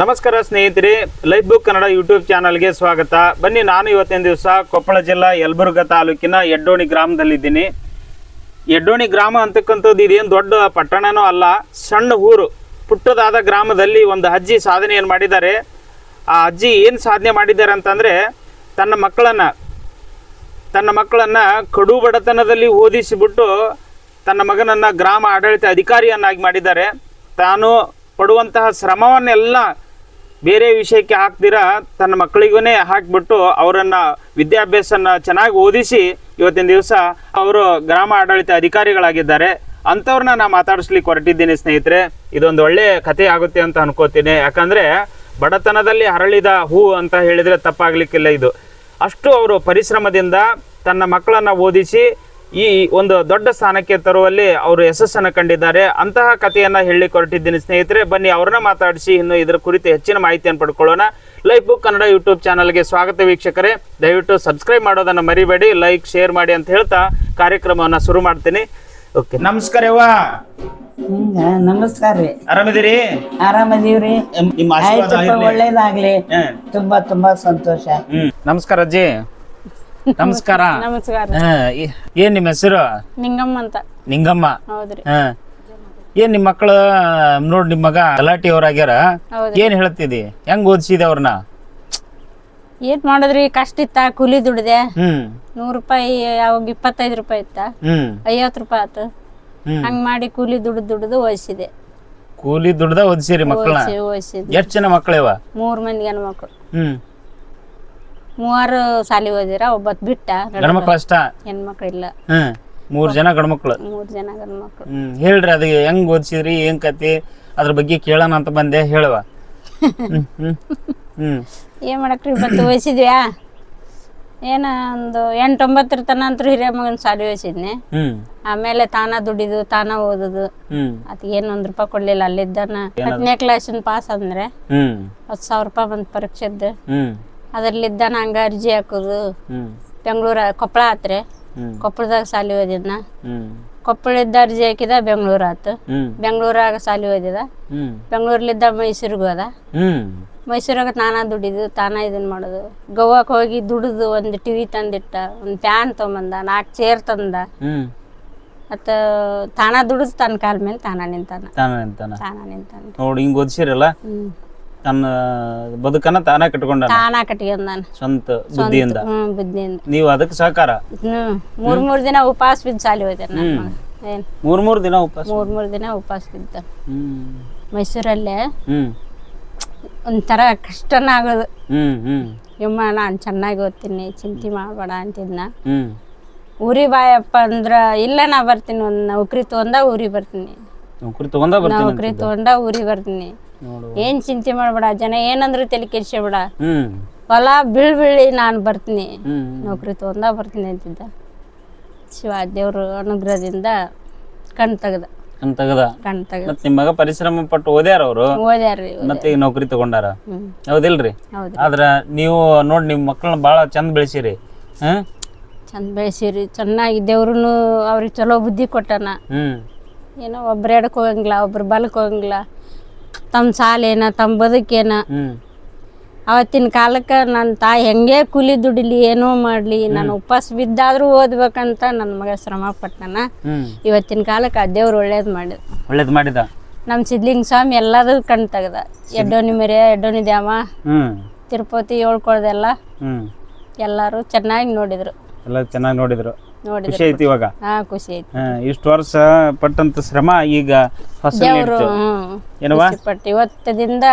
ನಮಸ್ಕಾರ ಸ್ನೇಹಿತರೆ, life book Kannada YouTube ಚಾನಲ್ಗೆ ಸ್ವಾಗತ. ಬನ್ನಿ, ನಾನು ಇವತ್ತಿನ ದಿವಸ ಕೊಪ್ಪಳ ಜಿಲ್ಲಾ ಯಲಬುರ್ಗ ತಾಲೂಕಿನ ಎಡ್ಡೋಣಿ ಗ್ರಾಮದಲ್ಲಿದ್ದೀನಿ. ಎಡ್ಡೋಣಿ ಗ್ರಾಮ ಅಂತಕ್ಕಂಥದ್ದು ಇದೇನು ದೊಡ್ಡ ಪಟ್ಟಣನೂ ಅಲ್ಲ, ಸಣ್ಣ ಊರು, ಪುಟ್ಟದಾದ ಗ್ರಾಮದಲ್ಲಿ ಒಂದು ಅಜ್ಜಿ ಸಾಧನೆಯನ್ನು ಮಾಡಿದ್ದಾರೆ. ಆ ಅಜ್ಜಿ ಏನು ಸಾಧನೆ ಮಾಡಿದ್ದಾರೆ ಅಂತಂದರೆ, ತನ್ನ ಮಕ್ಕಳನ್ನು ತನ್ನ ಮಕ್ಕಳನ್ನು ಕಡು ಬಡತನದಲ್ಲಿ ಓದಿಸಿಬಿಟ್ಟು ತನ್ನ ಮಗನನ್ನು ಗ್ರಾಮ ಆಡಳಿತ ಅಧಿಕಾರಿಯನ್ನಾಗಿ ಮಾಡಿದ್ದಾರೆ. ತಾನು ಪಡುವಂತಹ ಶ್ರಮವನ್ನೆಲ್ಲ ಬೇರೆ ವಿಷಯಕ್ಕೆ ಹಾಕ್ದಿರ ತನ್ನ ಮಕ್ಕಳಿಗೂ ಹಾಕಿಬಿಟ್ಟು ಅವರನ್ನು ವಿದ್ಯಾಭ್ಯಾಸನ ಚೆನ್ನಾಗಿ ಓದಿಸಿ ಇವತ್ತಿನ ದಿವಸ ಅವರು ಗ್ರಾಮ ಆಡಳಿತ ಅಧಿಕಾರಿಗಳಾಗಿದ್ದಾರೆ. ಅಂಥವ್ರನ್ನ ನಾ ಮಾತಾಡಿಸ್ಲಿಕ್ಕೆ ಹೊರಟಿದ್ದೀನಿ ಸ್ನೇಹಿತರೆ. ಇದೊಂದು ಒಳ್ಳೆ ಕಥೆ ಆಗುತ್ತೆ ಅಂತ ಅನ್ಕೋತೀನಿ. ಯಾಕಂದರೆ ಬಡತನದಲ್ಲಿ ಹರಳಿದ ಹೂ ಅಂತ ಹೇಳಿದರೆ ತಪ್ಪಾಗಲಿಕ್ಕಿಲ್ಲ ಇದು. ಅಷ್ಟು ಅವರು ಪರಿಶ್ರಮದಿಂದ ತನ್ನ ಮಕ್ಕಳನ್ನು ಓದಿಸಿ ಈ ಒಂದು ದೊಡ್ಡ ಸ್ಥಾನಕ್ಕೆ ತರುವಲ್ಲಿ ಅವರು ಯಶಸ್ಸನ್ನು ಕಂಡಿದ್ದಾರೆ. ಅಂತಹ ಕಥೆಯನ್ನ ಹೇಳಿ ಕೊರಟಿದ್ದೀನಿ ಸ್ನೇಹಿತರೆ ಬನ್ನಿ ಅವ್ರನ್ನ ಮಾತಾಡಿಸಿ ಇನ್ನು ಇದರ ಕುರಿತು ಹೆಚ್ಚಿನ ಮಾಹಿತಿಯನ್ನು ಪಡ್ಕೊಳ್ಳೋಣ. ಲೈಫ್ ಬುಕ್ ಕನ್ನಡ ಯೂಟ್ಯೂಬ್ ಚಾನಲ್ಗೆ ಸ್ವಾಗತ ವೀಕ್ಷಕರೇ. ದಯವಿಟ್ಟು ಸಬ್ಸ್ಕ್ರೈಬ್ ಮಾಡೋದನ್ನು ಮರಿಬೇಡಿ ಲೈಕ್ ಶೇರ್ ಮಾಡಿ ಅಂತ ಹೇಳ್ತಾ ಕಾರ್ಯಕ್ರಮವನ್ನು ಶುರು ಮಾಡ್ತೀನಿ. ಓಕೆ. ನಮಸ್ಕಾರ ನಮಸ್ಕಾರ ರೀ. ಆರಾಮಿದ್ದೀರಿ? ಆರಾಮದೀವ್ರಿ. ಒಳ್ಳೇದಾಗ್ಲಿ. ತುಂಬಾ ತುಂಬಾ ಸಂತೋಷ. ನಮಸ್ಕಾರ ಅಜ್ಜಿ. ನಮಸ್ಕಾರ. ನಮಸ್ಕಾರ. ಹಾ, ಏ- ಏನ್ ನಿಮ್ಮ ಹೆಸರು? ನಿಂಗಮ್ಮ ಅಂತ. ನಿಂಗಮ್ಮ. ಹೌದ್ರಿ. ಹಾ ಏನ್ ನಿಮ್ಮ ಮಕ್ಕಳು ನೋಡ್ ನಿಮ್ಮ ಮಗ ಗಲಾಟಿ ಅವ್ರಾಗ್ಯಾರ? ಹೌದ್ರಿ. ಏನ್ ಹೇಳ್ತಿದಿ? ಹೆಂಗ್ ಓದಿಸಿದೆ ಅವ್ರನ್ನ? ಏನ್ ಮಾಡಿದ್ರಿ? ಕಷ್ಟ ಇತ್ತ? ಕೂಲಿ ದುಡ್ದೆ. ಹ್ಮ್. ನೂರ್ ರೂಪಾಯಿ ಅವಾಗ ಇಪ್ಪತ್ತೈದು ರೂಪಾಯಿ ಇತ್ತ? ಹ್ಮ್. ಐವತ್ತು ರೂಪಾಯಿ ಆತು. ಹ್ಮ್. ಹಂಗ್ ಮಾಡಿ ಕೂಲಿ ದುಡ್ದು ದುಡ್ದು ಓದಿಸಿದೆ. ಕೂಲಿ ದುಡ್ದ ಓದಿಸಿರಿ ಮಕ್ಕಳನ್ನ? ಎಷ್ಟು ಎಷ್ಟ್ ಜನ ಮಕ್ಕಳಿವ? ಮೂರ್ ಮಂದಿ ಮಕ್ಕಳು ಹ್ಮ್. ಮೂವರು ಸಾಲಿ ಓದಿರ ಒಬ್ಬತ್ ಬಿಟ್ಟ. ಗಂಡ್ಮಕ್ಳು ಅಷ್ಟ? ಹೆಣ್ಮಕ್ಳು ಇಲ್ಲ. ಹ್ಮ್. ಮೂರ್ ಜನ ಗಂಡ್ಮಕ್ಳು. ಮೂರ್ ಜನ ಗಂಡ್ಮಕ್ಳು. ಹ್ಮ್. ಹೇಳ್ರಿ ಅದು ಹೆಂಗ್ ಓದಿಸಿದ್ರಿ ಏನ್ ಕತಿ ಅದ್ರ ಬಗ್ಗೆ ಕೇಳೋಣ ಅಂತ ಬಂದೆ ಹೇಳುವ. ಹ್ಮ್ ಏನ್ ಮಾಡಕ್ರಿ ಇವತ್ತು ಓದಿಸಿದ್ವ್ಯಾ ಏನ ಒಂದು ಎಂಟೊಂಬತ್ತರ ತನ ಅಂತೂ ಹಿರಿಯ ಮಗನ ಸಾಲಿ ವಯಸ್ಸಿದ್ನಿ ಆಮೇಲೆ ತಾನ ದುಡಿದು ತಾನ ಓದುದು. ಹ್ಮ್. ಅದ್ ಏನ್ ಒಂದ್ ರೂಪಾಯಿ ಕೊಡ್ಲಿಲ್ಲ ಅಲ್ಲಿದ್ದಾನ ಹತ್ತನೇ ಕ್ಲಾಸ್ ಪಾಸ್ ಅಂದ್ರೆ ಹತ್ತು ಸಾವಿರ ರೂಪಾಯಿ ಬಂದ್ ಪರೀಕ್ಷೆದ್ದು. ಹ್ಮ್ ನಂಗೆ ಅರ್ಜಿ ಹಾಕೋದು. ಬೆಂಗಳೂರ ಕೊಪ್ಪಳ ಆತ್ರಿ. ಕೊಪ್ಪಳದಾಗ ಸಾಲಿ ಓದಿದ್ನ. ಕೊಪ್ಪಳದ ಅರ್ಜಿ ಹಾಕಿದ ಬೆಂಗಳೂರು ಆತು. ಬೆಂಗಳೂರಾಗ ಸಾಲಿ ಓದಿದ. ಬೆಂಗ್ಳೂರ್ಲಿದ್ದ ಮೈಸೂರಿಗೆ ಹೋದ. ಮೈಸೂರಾಗ ತಾನ ದುಡಿದು ತಾನ ಇದನ್ನ ಮಾಡೋದು. ಗೋವಾಕ್ ಹೋಗಿ ದುಡಿದು ಒಂದು ಟಿವಿ ತಂದಿಟ್ಟ ಒಂದು ಫ್ಯಾನ್ ತೊಗೊಂಬಂದ ನಾಲ್ಕು ಚೇರ್ ತಂದ. ಮತ್ತ ತಾನ ದುಡಿದು ತನ್ನ ಕಾಲ ಮೇಲೆ ತಾನ ನಿಂತಾನ. ತಾನ ನಿಂತಾನ. ತಾನ ನಿಂತಾನ. ನೋಡಿ ಹಿಂಗ್ ಓದಿಸಿರಲ್ಲ? ತನ್ನ ಬದುಕನ್ನ ತಾನ ಕಟ್ಕೊಂಡ ತಾನ ಕಟ್ಕೊಂಡಾನ. ಸ್ವಂತ ಬುದ್ಧಿಯಿಂದ? ಹ್ಮ್ ಬುದ್ಧಿಯಿಂದ. ನೀವು ಅದಕ್ಕೆ ಸಹಕಾರ? ಹ್ಮ್ ಮೂರ್ ಮೂರ್ ದಿನ ಉಪವಾಸ ಬಿದ್ದು ಸಾಲಿ ಹೋಯ್ತಾನ ನನ್ನ ಮಗ. ಏನ್? ಮೂರ್ ಮೂರ್ ದಿನ ಉಪವಾಸ ಮೂರ್ ಮೂರ್ ದಿನ ಉಪವಾಸ ಬಿದ್ದ. ಹ್ಮ್. ಮೈಸೂರಲ್ಲೇ ಹ್ಮ್. ಒಂಥರ ಕಷ್ಟನ ಆಗೋದು. ಹ್ಮ್ ಹ್ಮ್. ಯಮ್ಮ ನಾನು ಚೆನ್ನಾಗಿ ಓದ್ತೀನಿ ಚಿಂತೆ ಮಾಡಬೇಡ ಅಂತಿದ್ನ. ಹ್ಮ್. ಊರಿ ಬಾಯಪ್ಪ ಅಂದ್ರ ಇಲ್ಲ ನಾ ಬರ್ತೀನಿ ಒಂದ್ ನೌಕರಿ ತಗೊಂಡ ಊರಿಗೆ ಬರ್ತೀನಿ. ನೌಕರಿ ತಗೊಂಡ ಬರ್ತೀನಿ ನೌಕರಿ ತಗೊಂಡ ಊರಿಗೆ ಬರ್ತೀನಿ. ಏನ್ ಚಿಂತೆ ಮಾಡಬೇಡ ಜನ ಏನಂದ್ರು ತಲೆ ಕೆಡ್ಸಬೇಡ ಹೊಲ ಬೀಳ್ ಬೀಳಿ ನಾನು ಬರ್ತೀನಿ. ನೌಕರಿ ತಗೊಂಡ ಬರ್ತೀನಿ ಅಂತಿದ್ದ. ಶಿವ ದೇವ್ರ ಅನುಗ್ರಹದಿಂದ ಕಣ್ ತೆಗ್ದ. ಕಣ್ ತಗದ. ಕಣ್ ತೆಗ್ದ. ಮತ್ ನಿಮ್ ಮಗ ಪರಿಶ್ರಮ ಪಟ್ಟು ಓದ್ಯಾರ ಅವರು? ಓದ್ಯಾರ್ರಿ ಮತ್ತೆ ಈಗ ನೌಕರಿ ತಗೊಂಡಾರ? ಹೌದಿಲ್ರಿ? ಆದ್ರ ನೀವು ನೋಡಿ ನಿಮ್ಮ ಮಕ್ಕಳನ್ನ ಬಾಳ ಚಂದ ಬೆಳೆಸಿರಿ. ಹ್ಮ್ ಚಂದ ಬೆಳೆಸಿರಿ ಚೆನ್ನಾಗಿ ದೇವ್ರೂ ಅವ್ರಿಗೆ ಚಲೋ ಬುದ್ಧಿ ಕೊಟ್ಟಾನ. ಏನೋ ಒಬ್ರು ಎಡಕ್ಕೆ ಹೋಗಂಗಿಲ್ಲ ಒಬ್ರು ಬಲಕ್ಕೆ ಹೋಗಂಗಿಲ್ಲ. ತಮ್ಮ ಸಾಲೇನ ತಮ್ಮ ಬದುಕೇನ. ಅವತ್ತಿನ ಕಾಲಕ್ಕೆ ನನ್ನ ತಾಯಿ ಹೆಂಗೆ ಕೂಲಿ ದುಡಿಲಿ ಏನೋ ಮಾಡಲಿ ನಾನು ಉಪವಾಸ ಬಿದ್ದಾದ್ರೂ ಓದ್ಬೇಕಂತ ನನ್ನ ಮಗ ಶ್ರಮ ಪಟ್ಟನ ಇವತ್ತಿನ ಕಾಲಕ್ಕೆ ಆ ದೇವ್ರು ಒಳ್ಳೇದು ಮಾಡಿದ. ಒಳ್ಳೇದು ಮಾಡಿದ? ನಮ್ಮ ಸಿದ್ಲಿಂಗ ಸ್ವಾಮಿ ಎಲ್ಲದೂ ಕಣ್ ತೆಗ್ದ. ಎಡ್ಡೋನಿ ಮರಿಯ ಎಡ್ಡೋನಿ ದ್ಯಾಮ ತಿರುಪತಿ ಹೇಳ್ಕೊಳ್ದೆಲ್ಲ ಎಲ್ಲರೂ ಚೆನ್ನಾಗಿ ನೋಡಿದ್ರು. ಎಲ್ಲ ಚೆನ್ನಾಗಿ ನೋಡಿದ್ರು. ಖುಷಿ ಐತಿ ಇವಾಗ? ಹಾ ಖುಷಿ ಐತಿ. ಇಷ್ಟು ವರ್ಷ ಪಟ್ಟಂತ ಶ್ರಮ ಈಗ ಫಸಲ್ ದೇವ್ರು ನೀಡ್ತು. ಹ್ಮ್ ಏನವ್ವ? ಪಟ್ಟು ಇವತ್ತದಿಂದ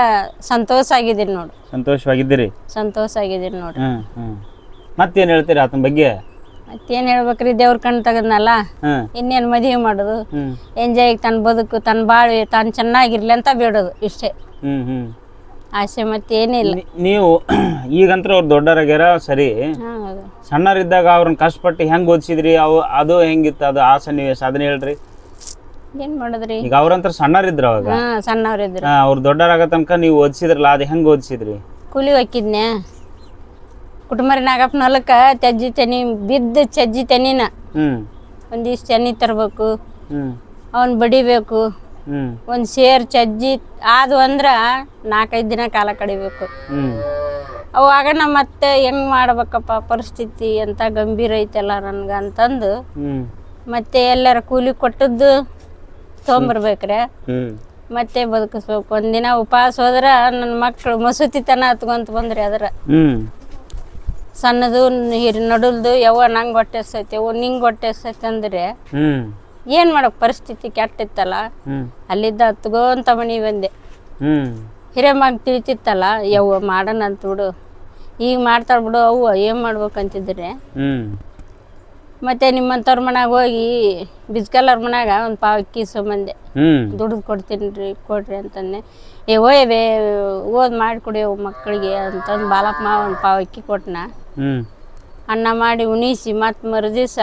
ಸಂತೋಷ ಆಗಿದ್ದೀನಿ ನೋಡು. ಸಂತೋಷವಾಗಿದ್ದೀರಿ? ಸಂತೋಷ ಆಗಿದ್ದೀನಿ ನೋಡ್ರಿ ಹ್ಮ್ ಹ್ಮ್. ಮತ್ತೇನ್ ಹೇಳ್ತೀರಿ ಆತನ ಬಗ್ಗೆ? ಮತ್ತೇನ್ ಹೇಳ್ಬೇಕ್ರಿ ದೇವ್ರ ಕಣ್ ತಗದ್ನಲ್ಲ? ಇನ್ನೇನ್ ಇನ್ನೇನು ಮದುವೆ ಮಾಡೋದು? ಹ್ಮ್. ಎಂಜಾಯ್ ತನ್ನ ಬದುಕು ತನ್ನ ಬಾಳ್ವೆ ತಾನು ಚೆನ್ನಾಗಿರ್ಲಿ ಅಂತ ಬೇಡೋದು ಇಷ್ಟೇ. ಹ್ಮ್ ಹ್ಮ್. ಆಸೆ ಮತ್ತೇನಿಲ್ಲ ಏನಿಲ್ಲ. ನೀವು ಈಗಂತ್ರ ಅವ್ರು ದೊಡ್ಡರಾಗ್ಯಾರ ಸರಿ. ಹಾಂ ಹೌದು. ಸಣ್ಣರಿದ್ದಾಗ ಅವ್ರನ್ನ ಕಷ್ಟಪಟ್ಟು ಹೆಂಗ್ ಓದಿಸಿದ್ರಿ? ಅವು ಅದು ಹೆಂಗಿತ್ತು? ಅದು ಆಸೆ ನೀವು ಸಾಧನೆ ಹೇಳ್ರಿ. ಏನು ಮಾಡಿದ್ರಿ? ಈಗ ಅವ್ರಂತ್ರ ಸಣ್ಣರಿದ್ರು ಅವಾಗ. ಹಾಂ ಸಣ್ಣವ್ರಿದ್ರು. ಹಾ, ಅವ್ರು ದೊಡ್ಡರಾಗ ತನಕ ನೀವು ಓದಿಸಿದ್ರಲ್ಲ ಅದು ಹೆಂಗ್ ಓದಿಸಿದ್ರಿ? ಕೂಲಿ ಹಾಕಿದ್ನೆ ಕುಟುಂಬರಿ ನಾಗಪ್ಪನ ಹೊಲಕ್ಕೆ ಚಜ್ಜಿ ತೆನಿ ಬಿದ್ದು ಚಜ್ಜಿ ತೆನಿನ. ಹ್ಮ್. ಒಂದಿಷ್ಟು ತೆನಿ ತರಬೇಕು. ಹ್ಮ್. ಅವನ್ ಬಡಿಬೇಕು. ಒಂದು ಸೇರ್ ಚಜ್ಜಿ ಆದು ಅಂದ್ರ ನಾಲ್ಕೈದು ದಿನ ಕಾಲ ಕಡಿಬೇಕು. ಅವಾಗ ನಾ ಮತ್ತೆ ಹೆಂಗ್ ಮಾಡ್ಬೇಕಪ್ಪ ಪರಿಸ್ಥಿತಿ ಅಂತ ಗಂಭೀರ ಐತಲ್ಲ ನನ್ಗ ಅಂತಂದು. ಮತ್ತೆ ಎಲ್ಲರ ಕೂಲಿ ಕೊಟ್ಟದ್ದು ತೊಗೊಂಬರ್ಬೇಕ್ರೆ. ಮತ್ತೆ ಬದುಕಿಸ್ಬೇಕು. ಒಂದಿನ ಉಪವಾಸ ಹೋದ್ರ ನನ್ನ ಮಕ್ಕಳು ಮಸೂತಿ ತನ ಹತ್ಕೊಂತ ಬಂದ್ರಿ ಅದ್ರ. ಸಣ್ಣದು ಹಿರಿ ನಡುಲ್ದು ಯಾವ ನಂಗೆ ಹೊಟ್ಟೆ ಎಸ್ತೈತೆ ಯವ್ವ ನಿಂಗೆ ಹೊಟ್ಟೆ ಎಸ್ತೈತೆ ಅಂದ್ರೆ ಏನು ಮಾಡಕ್ ಪರಿಸ್ಥಿತಿ ಕೆಟ್ಟಿತ್ತಲ್ಲ ಅಲ್ಲಿದ್ದ ಹತ್ಗೋಂತ ಮನಿ ಬಂದೆ. ಹಿರೇಮಗ ತಿಳಿತಿತ್ತಲ್ಲ ಯವ್ವ ಮಾಡೋಣ ಅಂತ ಬಿಡು. ಈಗ ಮಾಡ್ತಾಳ ಬಿಡು ಅವ್ವ ಏನ್ ಮಾಡ್ಬೇಕಂತಿದ್ರೆ ಮತ್ತೆ ನಿಮ್ಮಂತವ್ರ ಮನ್ಯಾಗ ಹೋಗಿ ಬಿಸ್ಕಲ್ಲರ್ ಮನ್ಯಾಗ ಒಂದು ಪಾವ್ ಅಕ್ಕಿ ಸುಮ್ಮಂದೆ ದುಡ್ದು ಕೊಡ್ತೀನಿ ರೀ ಕೊಡ್ರಿ ಅಂತಂದೆ. ಏ ಓಯ್ ಓದ್ ಮಾಡಿಕೊಡಿ ಅವು ಮಕ್ಕಳಿಗೆ ಅಂತಂದು ಬಾಲಪ್ಪ ಒಂದು ಪಾವ್ ಅಕ್ಕಿ ಕೊಟ್ಟನ ಅನ್ನ ಮಾಡಿ ಉಣಿಸಿ ಮತ್ತು ಮರು ದಿವಸ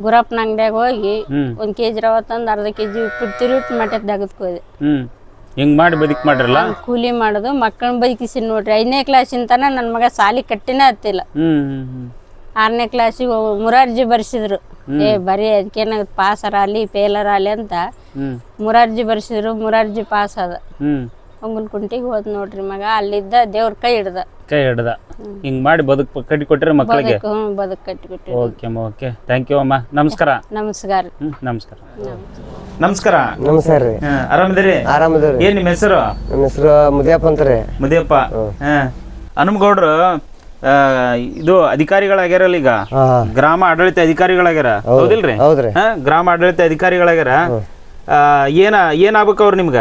ಗುರಪ್ಪನ ಅಂಗಡಿಯಾಗ ಹೋಗಿ ಹ್ಮ್. ಒಂದ್ ಕೆಜಿ ರವೆ ತಂದು ಅರ್ಧ ಕೆಜಿ ಉಪ್ಪಿಟ್ಟು ಮಠದ ಹೋದೆ ಹ್ಮ್. ಹಿಂಗ್ ಮಾಡಿ ಬದುಕ್ ಮಾಡ್ರಲ್ಲ? ಕೂಲಿ ಮಾಡುದು ಮಕ್ಕಳನ್ನ ಬದುಕಿಸಿ ನೋಡ್ರಿ. ಐದನೇ ಕ್ಲಾಸಿನ ತನಕ ನನ್ನ ಮಗ ಸಾಲಿ ಕಟ್ಟಿನೇ ಹತ್ತಿಲ್ಲ. ಹ್ಮ್ ಹ್ಮ್ ಹ್ಮ್. ಆರನೇ ಕ್ಲಾಸಿಗೆ ಮುರಾರ್ಜಿ ಬರ್ಸಿದ್ರು. ಏ ಬರೀ ಅದಕ್ಕೇನಾಗುತ್ತೆ ಪಾಸರ ಅಲ್ಲಿ ಫೇಲರ್ ಅಲ್ಲಿ ಅಂತ. ಹ್ಮ್. ಮುರಾರ್ಜಿ ಬರ್ಸಿದ್ರು ಮುರಾರ್ಜಿ ಪಾಸ್ ಅದ ಹ್ಮ್. ಹೊಂಗಲ್ ಕುಂಟಿಗೆ ಹೋದ್ ನೋಡ್ರಿ ಮಗ. ಅಲ್ಲಿದ್ದ ದೇವ್ರ ಕೈ ಹಿಡ್ದ. ಕೈ ಹಿಡ್ದ ಹಿಂಗ್ ಮಾಡಿ ಬದುಕ್ ಕಟ್ಟಿ ಕೊಟ್ಟಿರ ಮಕ್ಕಳಿಗೆ ಬದುಕು ಕಟ್ಟಿಬಿಟ್ಟು ಓಕೆ ಅಮ್ಮ ಓಕೆ. ಥ್ಯಾಂಕ್ ಯು ಅಮ್ಮ. ನಮಸ್ಕಾರ. ನಮಸ್ಕಾರ. ಹ್ಮ್ ನಮಸ್ಕಾರ. ನಮಸ್ಕಾರ. ನಮಸ್ಕಾರ. ರೀ. ಹಾ, ಆರಾಮದಿರಿ? ಆರಾಮದೇವ್ರಿ ಏನ್ ನಿಮ್ಮ ಹೆಸರು? ನಿಮ್ಮ ಹೆಸರು ಮುದಿಯಪ್ಪ ಅಂತ ರೀ. ಮುದಿಯಪ್ಪ. ಹಾ. ಹನುಮಗೌಡ್ರು ಆ, ಇದು ಅಧಿಕಾರಿಗಳಾಗ್ಯಾರಲ್ಲ ಈಗ? ಹಾ. ಗ್ರಾಮ ಆಡಳಿತ ಅಧಿಕಾರಿಗಳಾಗ್ಯಾರ? ಹೌದಿಲ್ರಿ? ಹೌದ್ರಿ ಹಾ ಗ್ರಾಮ ಆಡಳಿತ ಅಧಿಕಾರಿಗಳಾಗ್ಯಾರ? ಆ, ಏನ ಏನ್ ಆಗ್ಬೇಕು ಅವ್ರು ನಿಮ್ಗ?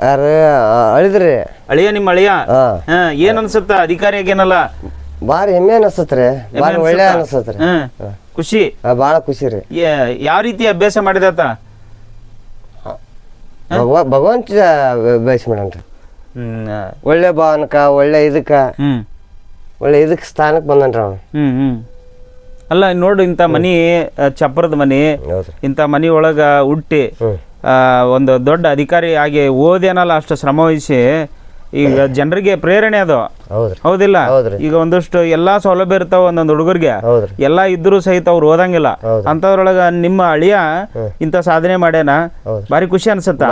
ಯಾರು ಅಳಿದ್ರಿ? ಅಳಿಯ ನಿಮ್ಮ ಅಳಿಯ? ಹಾ ಹಾ ಏನ್ ಅನ್ಸುತ್ತ? ಅಧಿಕಾರಿ ಆಗೇನಲ್ಲ ಭಾರಿ ಹೆಮ್ಮೆ ಅನಿಸ್ತತ್ರಿ. ಭಾರಿ ಒಳ್ಳೆ ಅನಿಸ್ತತ್ರಿ. ಹ್ಮ್ ಖುಷಿ? ಭಾಳ ಖುಷಿ ರೀ. ಯಾ- ಯಾವ ರೀತಿ ಅಭ್ಯಾಸ ಮಾಡಿದಾತ ಭಗವ ಭಗವಂತ ಬಯಸಿ ಮಾಡನ್ರಿ. ಹ್ಮ್ ಒಳ್ಳೆ ಭಾವನಕ ಒಳ್ಳೆ ಇದಕ್ಕ ಹ್ಮ್. ಒಳ್ಳೆ ಇದಕ್ಕೆ ಸ್ಥಾನಕ್ಕೆ ಬಂದನ್ರಿ ಅವನು. ಹ್ಮ್ ಹ್ಮ್. ಅಲ್ಲ ನೋಡು ಇಂಥ ಮನಿ ಚಪ್ಪರದ ಮನಿ ಹೌದ್ರಿ. ಇಂಥ ಮನಿ ಒಳಗ ಹುಟ್ಟಿ ಹ್ಮ್. ಆ, ಒಂದು ದೊಡ್ಡ ಅಧಿಕಾರಿ ಆಗಿ ಓದೇನಲ್ಲ ಅಷ್ಟು ಶ್ರಮ ವಹಿಸಿ ಈಗ ಜನರಿಗೆ ಪ್ರೇರಣೆ ಅದು. ಹೌದಿಲ್ಲ? ಈಗ ಒಂದಷ್ಟು ಎಲ್ಲಾ ಸೌಲಭ್ಯ ಇರ್ತಾವ ಒಂದೊಂದು ಹುಡುಗರಿಗೆ. ಎಲ್ಲಾ ಇದ್ರು ಸಹಿತ ಅವ್ರು ಓದಂಗಿಲ್ಲ. ಅಂತದ್ರೊಳಗ ನಿಮ್ಮ ಅಳಿಯ ಇಂತ ಸಾಧನೆ ಮಾಡ್ಯಾನ. ಭಾರಿ ಖುಷಿ ಅನ್ಸತ್ತ?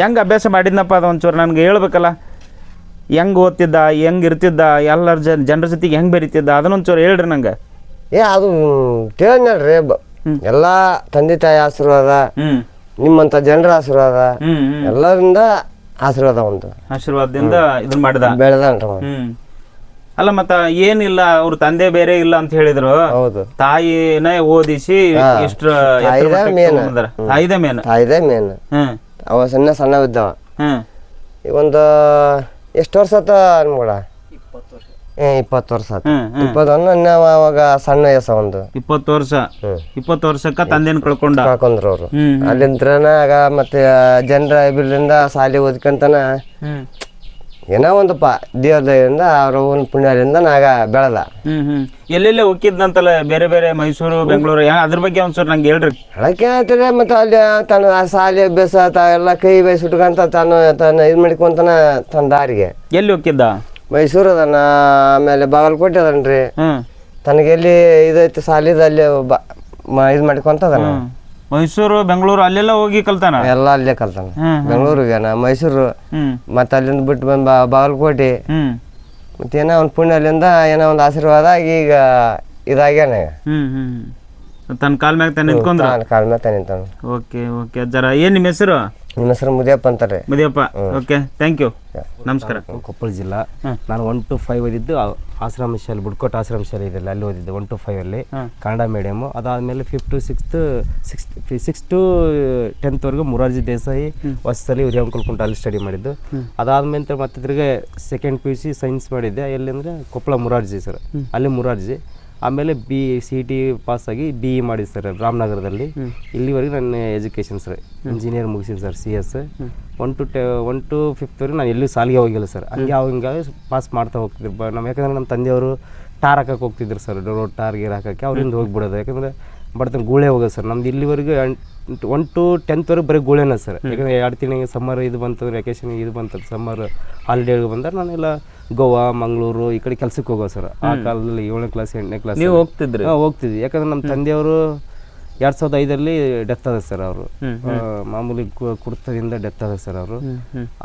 ಹೆಂಗ್ ಅಭ್ಯಾಸ ಮಾಡಿದ್ನಪ್ಪ ಅದ ಒಂಚೂರು? ನನ್ಗೆ ಹೇಳ್ಬೇಕಲ್ಲ. ಹೆಂಗ್ ಓದ್ತಿದ್ದ ಹೆಂಗ್ ಇರ್ತಿದ್ದ ಎಲ್ಲರ ಜನ ಜನರ ಜೊತೆಗೆ ಹೆಂಗ್ ಬೆರಿತಿದ್ದ? ಅದನ್ನೊಂಚೂರು ಹೇಳ್ರಿ ನಂಗೆ. ಏ ಅದು ಕೇಳಿ ಎಲ್ಲಾ ತಂದೆ ತಾಯಿ ಆಶೀರ್ವಾದ ಹ್ಮ್ ನಿಮ್ಮಂಥ ಜನರ ಆಶೀರ್ವಾದ ಎಲ್ಲರಿಂದ ಆಶೀರ್ವಾದ ಒಂದು ಆಶೀರ್ವಾದದಿಂದ ಇದನ್ನ ಮಾಡಿದ. ಬೆಳೆದ ಅಲ್ಲ ಮತ್ತ ಏನಿಲ್ಲ ಅವ್ರ ತಂದೆ ಬೇರೆ ಇಲ್ಲ ಅಂತ ಹೇಳಿದ್ರು. ಹೌದು. ತಾಯಿನೇ ಓದಿಸಿ ಇಷ್ಟ ತಾಯಿದ ಮೇನ್. ತಾಯಿದ ಮೇನ್. ಅವ ಸಣ್ಣ ಸಣ್ಣ ಇದ್ದವ ಈಗ ಒಂದು ಎಷ್ಟು ವರ್ಷ ಆತ ಅನ್ಬೋಡ? ಇಪ್ಪತ್ತು ವರ್ಷ ಆತ ಇಪ್ಪತ್ತೊಂದು ನಾವು ಅವಾಗ ಸಣ್ಣ ವಯಸ್ಸ ಒಂದು. ಇಪ್ಪತ್ತು ವರ್ಷ. ಇಪ್ಪತ್ತು ವರ್ಷಕ್ಕ ತಂದೆನ ಕಳ್ಕೊಂಡ. ಕಳ್ಕೊಂಡ್ರು ಅವರು. ಅಲ್ಲಿಂತ್ರನ ಆಗ ಮತ್ತೆ ಜನರ ಇಬ್ಬರಿಂದ ಸಾಲಿ ಓದ್ಕಂತನ ಏನೋ ಒಂದಪ್ಪ ದಯದಿಂದ ಅವ್ರ ಒಂದು ಪುಣ್ಯದಿಂದ ನಾಗ ಬೆಳೆದ. ಹ್ಮ್ ಹೋಗಿದ್ನಂತಲ್ಲ ಬೇರೆ ಬೇರೆ ಮೈಸೂರು ಬೆಂಗಳೂರು ಅದ್ರ ಬಗ್ಗೆ ಒಂದ್ಸೂರು ನಂಗೆ ಹೇಳ್ರಿ. ಹೇಳಕ್ಕೆ ಹೇಳ್ತಾರೆ ಮತ್ತೆ ಅಲ್ಲಿ ತನ್ನ ಶಾಲೆ ಅಭ್ಯಾಸ ತಾವೆಲ್ಲ ಕೈ ಬೈ ಸುಟ್ಕಂತ ತಾನು ತನ್ನ ಇದು ಮಾಡ್ಕೊಂತಾನ ತನ್ನ ದಾರಿಗೆ. ಎಲ್ಲಿ ಹೋಗಿದ್ದ ಮೈಸೂರು ಅದನ್ನ ಆಮೇಲೆ ಬಾಗಲಕೋಟೆ ಅದನ್ ರೀ ತನಗೆಲ್ಲಿ ಇದೈತೆ ಸಾಲಿದ ಅಲ್ಲಿ ಇದು ಮಾಡ್ಕೊಂತ ಅದನ್ನ ಮೈಸೂರು ಬೆಂಗಳೂರು ಅಲ್ಲೆಲ್ಲ ಹೋಗಿ ಕಲ್ತಾನ? ಎಲ್ಲ ಅಲ್ಲೇ ಕಲ್ತಾನ. ಬೆಂಗಳೂರಿಗೇನ ಬೆಂಗಳೂರಿಗೆ ಮೈಸೂರು. ಮತ್ತೆ ಅಲ್ಲಿಂದ ಬಿಟ್ಟು ಬಂದು ಬಾಗಲಕೋಟೆ. ಹ್ಮ್. ಮತ್ತೆ ಏನೋ ಒಂದು ಪುಣ್ಯ ಅಲ್ಲಿಂದ ಏನೋ ಒಂದು ಆಶೀರ್ವಾದ ಆಗಿ ಈಗ ಇದಾಗ್ಯಾನ ಈಗ. ಹ್ಮ್ ಹ್ಮ್ ತನ್ನ ಕಾಲ್ ಮ್ಯಾಗ ತಾನೆ ನಿಂತ್ಕೊಂಡ್ರ? ತಾನ್ ಕಾಲ್ ಮೇಲೆ ನಿಂತಾನ ಓಕೆ ಓಕೆ. ಜರ ಏನು ನಿಮ್ಮ ಹೆಸರು? ನಿಮ್ಮ ಹೆಸರು ಮುದಿಯಪ್ಪ ಅಂತಾರೆ. ಮುದಿಯಪ್ಪ ಓಕೆ ಥ್ಯಾಂಕ್ ಯು ನಮಸ್ಕಾರ. ಕೊಪ್ಪಳ ಜಿಲ್ಲಾ. ನಾನು ಒನ್ ಟು ಫೈವ್ ಓದಿದ್ದು ಆಶ್ರಮ ಶಾಲೆ ಬುಡ್ಕೋಟ್ ಆಶ್ರಮ ಶಾಲೆ ಇದೆಲ್ಲ ಅಲ್ಲಿ ಓದಿದ್ದೆ ಒನ್ ಟು ಫೈವ್ ಅಲ್ಲಿ. ಕನ್ನಡ ಮೀಡಿಯಮು ಅದಾದಮೇಲೆ fifth to sixth six six to ಟೆಂತ್ವರೆಗೂ Morarji Desai ಹೊಸದಲ್ಲಿ ಹಿರಿಯಂಕಲ್ ಕುಂಟ ಅಲ್ಲಿ ಸ್ಟಡಿ ಮಾಡಿದ್ದು ಅದಾದ್ಮೇಲೆ ಮತ್ತೆ ತಿರ್ಗಿ second P U C science ಮಾಡಿದ್ದೆ. ಎಲ್ಲಿ ಅಂದರೆ ಕೊಪ್ಪಳ ಮುರಾರ್ಜಿ ಸರ್. ಅಲ್ಲಿ ಮುರಾರ್ಜಿ. ಆಮೇಲೆ ಬಿ ಸಿ ಟಿ ಪಾಸಾಗಿ ಬಿ ಇ ಮಾಡಿದ್ದು ಸರ್ ರಾಮನಗರದಲ್ಲಿ. ಇಲ್ಲಿವರೆಗೆ ನನ್ನ education sir engineer ಮುಗಿಸಿನಿ sir C S one to ಟೆ one to ಫಿಫ್ತ್ವರೆಗೆ ನಾನು ಎಲ್ಲೂ ಸಾಲಿಗೆ ಹೋಗಿಲ್ಲ ಸರ್ ಹಂಗೆ ಯಾವ ಹಿಂಗಾಗಿ ಪಾಸ್ ಮಾಡ್ತಾ ಹೋಗ್ತಿದ್ರು. ಬ ನಮ್ಮ ಯಾಕಂದ್ರೆ ನಮ್ಮ ತಂದೆಯವರು ಟಾರ್ ಹಾಕಕ್ಕೆ ಹೋಗ್ತಿದ್ರು ಸರ್ ರೋಡ್ ಟಾರ್ ಗೀರ್ ಹಾಕಕ್ಕೆ. ಅವರಿಂದ ಹೋಗ್ಬಿಡೋದು. ಯಾಕಂದರೆ ಬಡತನ ಗೂಳೆ ಹೋಗೋದು ಸರ್ ನಮ್ದು ಇಲ್ಲಿವರೆಗೂ ಒನ್ ಟು ಟೆಂತ್ವರೆಗೆ ಬರೀ ಗೂಳೆನ ಸರ್ ಯಾಕಂದರೆ ಎರಡು ತಿಂಗಳಿಗೆ ಸಮ್ಮರ್ ಇದು ಬಂತು ವೆಕೇಷನ್ ಇದು ಬಂತು ಸಮ್ಮರ್ ಹಾಲಿಡೇಗೆ ಬಂದರೆ ನಾನೆಲ್ಲ ಗೋವಾ ಮಂಗಳೂರು ಈ ಕಡೆ ಕೆಲ್ಸಕ್ಕೆ ಹೋಗೋ ಸರ್. ಆ ಕಾಲದಲ್ಲಿ ಏಳನೇ ಕ್ಲಾಸ್ ಎಂಟನೇ ಕ್ಲಾಸ್ ನೀವು ಹೋಗ್ತಿದ್ರಿ? ಹೋಗ್ತಿದ್ವಿ. ಯಾಕಂದ್ರೆ ನಮ್ಮ ತಂದೆಯವರು ಎರಡ್ ಸಾವಿರದ ಐದರಲ್ಲಿ ಡೆತ್ ಆದ ಸರ್ ಅವರು. ಮಾಮೂಲಿ ಕುರ್ತದಿಂದ ಡೆತ್ ಆದ ಸರ್ ಅವರು.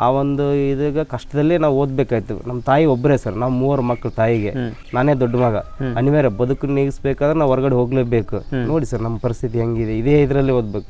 ಆ ಒಂದು ಇದಾಗ ಕಷ್ಟದಲ್ಲಿ ನಾವು ಓದ್ಬೇಕಾಯ್ತು. ನಮ್ಮ ತಾಯಿ ಒಬ್ಬರೇ ಸರ್ ನಾವು ಮೂವರು ಮಕ್ಕಳು ತಾಯಿಗೆ. ನಾನೇ ದೊಡ್ಡ ಮಗ. ಅನಿವಾರ್ಯ ಬದುಕು ನೀಗಿಸ್ಬೇಕಾದ್ರೆ ನಾವು ಹೊರಗಡೆ ಹೋಗ್ಲೇಬೇಕು. ನೋಡಿ ಸರ್ ನಮ್ಮ ಪರಿಸ್ಥಿತಿ ಹೆಂಗಿದೆ. ಇದೇ ಇದರಲ್ಲಿ ಓದ್ಬೇಕು.